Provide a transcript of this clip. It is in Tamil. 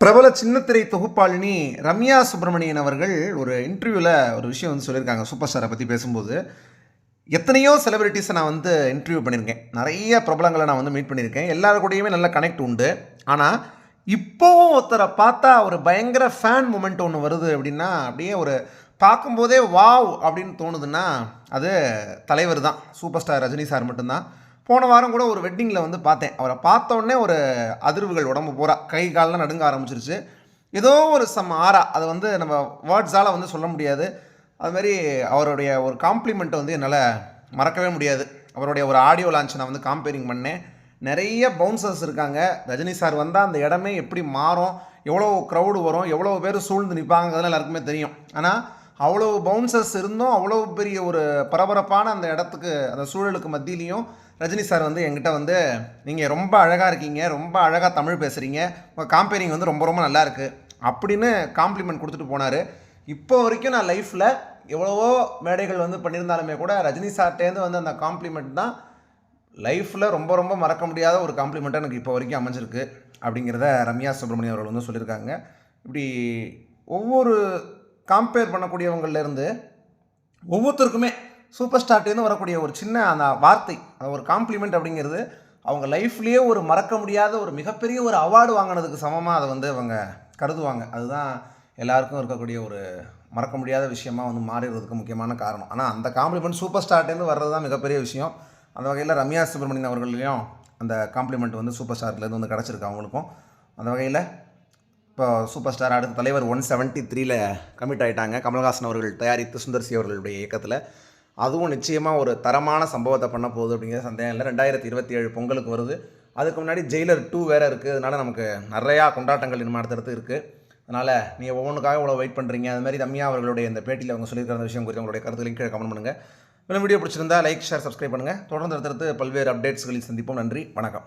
பிரபல சின்னத்திரை தொகுப்பாளினி ரம்யா சுப்பிரமணியன் அவர்கள் ஒரு இன்டர்வியூவில் ஒரு விஷயம் வந்து சொல்லியிருக்காங்க சூப்பர் ஸ்டாரை பற்றி பேசும்போது. எத்தனையோ செலிபிரிட்டிஸை நான் வந்து இன்டர்வியூ பண்ணியிருக்கேன். நிறைய பிரபலங்களை நான் வந்து மீட் பண்ணியிருக்கேன். எல்லாரு கூடயுமே நல்ல கனெக்ட் உண்டு. ஆனால் இப்போவும் ஒருத்தரை பார்த்தா ஒரு பயங்கர ஃபேன் மூமெண்ட் ஒன்று வருது அப்படின்னா அப்படியே ஒரு பார்க்கும்போதே வாவ் அப்படின்னு தோணுதுன்னா அது தலைவர் தான். சூப்பர் ஸ்டார் ரஜினி சார் மட்டும்தான். போன வாரம் கூட ஒரு வெட்டிங்கில் வந்து பார்த்தேன். அவரை பார்த்தோன்னே ஒரு அதிர்வுகள் உடம்பு பூரா. கை காலெலாம் நடுங்க ஆரம்பிச்சிருச்சு. ஏதோ ஒரு சம் ஆறா. அதை வந்து நம்ம வேர்ட்ஸால் வந்து சொல்ல முடியாது. அது மாதிரி அவருடைய ஒரு காம்ப்ளிமெண்ட்டை வந்து என்னால் மறக்கவே முடியாது. அவருடைய ஒரு ஆடியோ லான்ச் நான் வந்து காம்பேரிங் பண்ணேன். நிறைய பவுன்சர்ஸ் இருக்காங்க. ரஜினி சார் வந்தால் அந்த இடமே எப்படி மாறும்? எவ்வளோ க்ரௌடு வரும்? எவ்வளோ பேர் சூழ்ந்து நிற்பாங்கிறதுலாம் எல்லாருக்குமே தெரியும். ஆனால் அவ்வளோ பவுன்சர்ஸ் இருந்தும் அவ்வளோ பெரிய ஒரு பரபரப்பான அந்த இடத்துக்கு அந்த சூழலுக்கு மத்தியிலையும் ரஜினி சார் வந்து என்கிட்ட வந்து நீங்கள் ரொம்ப அழகாக இருக்கீங்க ரொம்ப அழகாக தமிழ் பேசுகிறீங்க உங்கள் காம்பேரிங் வந்து ரொம்ப ரொம்ப நல்லா இருக்குது அப்படின்னு காம்ப்ளிமெண்ட் கொடுத்துட்டு போனார். இப்போ வரைக்கும் நான் லைஃப்பில் எவ்வளவோ மேடைகள் வந்து பண்ணியிருந்தாலுமே கூட ரஜினி சார்ட்டேருந்து வந்து அந்த காம்ப்ளிமெண்ட் தான் லைஃப்பில் ரொம்ப ரொம்ப மறக்க முடியாத ஒரு காம்ப்ளிமெண்ட்டாக எனக்கு இப்போ வரைக்கும் அமைஞ்சிருக்கு அப்படிங்கிறத ரம்யா சுப்ரமணியம் அவர்கள் வந்து சொல்லியிருக்காங்க. இப்படி ஒவ்வொரு காம்பேர் பண்ணக்கூடியவங்கள்லேருந்து ஒவ்வொருத்தருக்குமே சூப்பர் ஸ்டார்ட்டேருந்து வரக்கூடிய ஒரு சின்ன அந்த வார்த்தை அந்த ஒரு காம்ப்ளிமெண்ட் அப்படிங்கிறது அவங்க லைஃப்லேயே ஒரு மறக்க முடியாத ஒரு மிகப்பெரிய ஒரு அவார்டு வாங்கினதுக்கு சமமாக அதை வந்து அவங்க கருதுவாங்க. அதுதான் எல்லாருக்கும் இருக்கக்கூடிய ஒரு மறக்க முடியாத விஷயமாக வந்து மாறிடுறதுக்கு முக்கியமான காரணம். ஆனால் அந்த காம்ப்ளிமெண்ட் சூப்பர் ஸ்டார்ட்லேருந்து வர்றது தான் மிகப்பெரிய விஷயம். அந்த வகையில் ரம்யா சுப்ரமணியன் அவர்களையும் அந்த காம்ப்ளிமெண்ட் வந்து சூப்பர் ஸ்டார்லேருந்து வந்து கிடச்சிருக்கு அவங்களுக்கும். அந்த வகையில் இப்போ சூப்பர் ஸ்டார் அடுத்த தலைவர் ஒன் செவன்ட்டி த்ரீல கமிட் ஆகிட்டாங்க கமல்ஹாசன் அவர்கள் தயாரித்து சுந்தர்சி அவர்களுடைய இயக்கத்தில். அதுவும் நிச்சயமாக ஒரு தரமான சம்பவத்தை பண்ண போகுது அப்படிங்கிற சந்தேகம் இல்லை. ரெண்டாயிரத்தி இருபத்தி ஏழு பொங்கலுக்கு வருது. அதுக்கு முன்னாடி ஜெயிலர் டூ வேறு இருக்குது அதனால் நமக்கு நிறையா கொண்டாட்டங்கள் இன்னும் அடுத்தடுத்து இருக்குது அதனால் நீங்கள் ஒவ்வொன்றுக்காக இவ்வளோ வெயிட் பண்ணுறீங்க அது மாதிரி ரம்யா அவர்களுடைய இந்த பேட்டியில் அவங்க சொல்லியிருக்கிற அந்த விஷயம் குறித்து உங்களுடைய கருத்துக்களையும் கீழே கமெண்ட் பண்ணுங்கள் மேலும் வீடியோ பிடிச்சிருந்தா லைக் ஷேர் சப்ஸ்கிரைப் பண்ணுங்கள் தொடர்ந்து அடுத்தடுத்து பல்வேறு அப்டேட்ஸ்களில் சந்திப்போம். நன்றி. வணக்கம்.